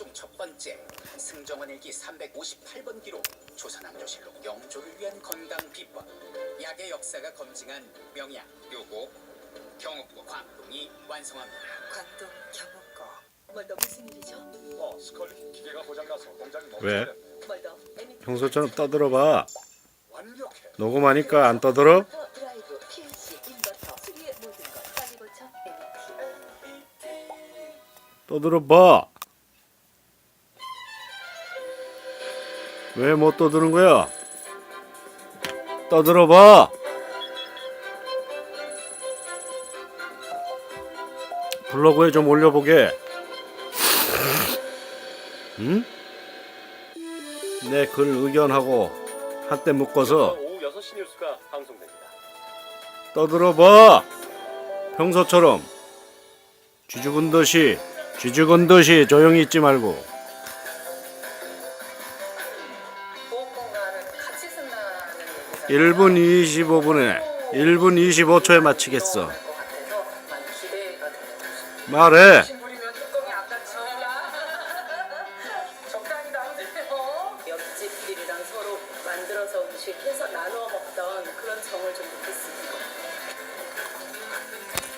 중 첫 번째 승정원 일기 358번 기록 조선왕조실록 영조를 위한 건강 비법 약의 역사가 검증한 명약 요고 경옥고 광동이 완성합니다. 광동 경옥고 멀더 무슨 일이죠? 어, 스컬리 기계가 고장나서 공장이 왜? 멈춰야 멀더 에미 평소처럼 떠들어봐. 완벽해. 녹음하니까 안 떠들어? 드라이브 PLC 인버터 수리의 모든 것 빨리 고쳐 MT 떠들어봐. 왜 못 떠드는 거야? 떠들어봐. 블로그에 좀 올려보게. 응? 내 글 의견하고 한때 묶어서 오후 6시 뉴스가 방송됩니다. 떠들어봐. 평소처럼 쥐죽은 듯이 쥐죽은 듯이 조용히 있지 말고 1분 25분에 1분 25초에 마치겠어. 말해. 옆집들이랑 서로 만들어서 음식 해서 나눠 먹던 그런 정을 좀 느꼈습니다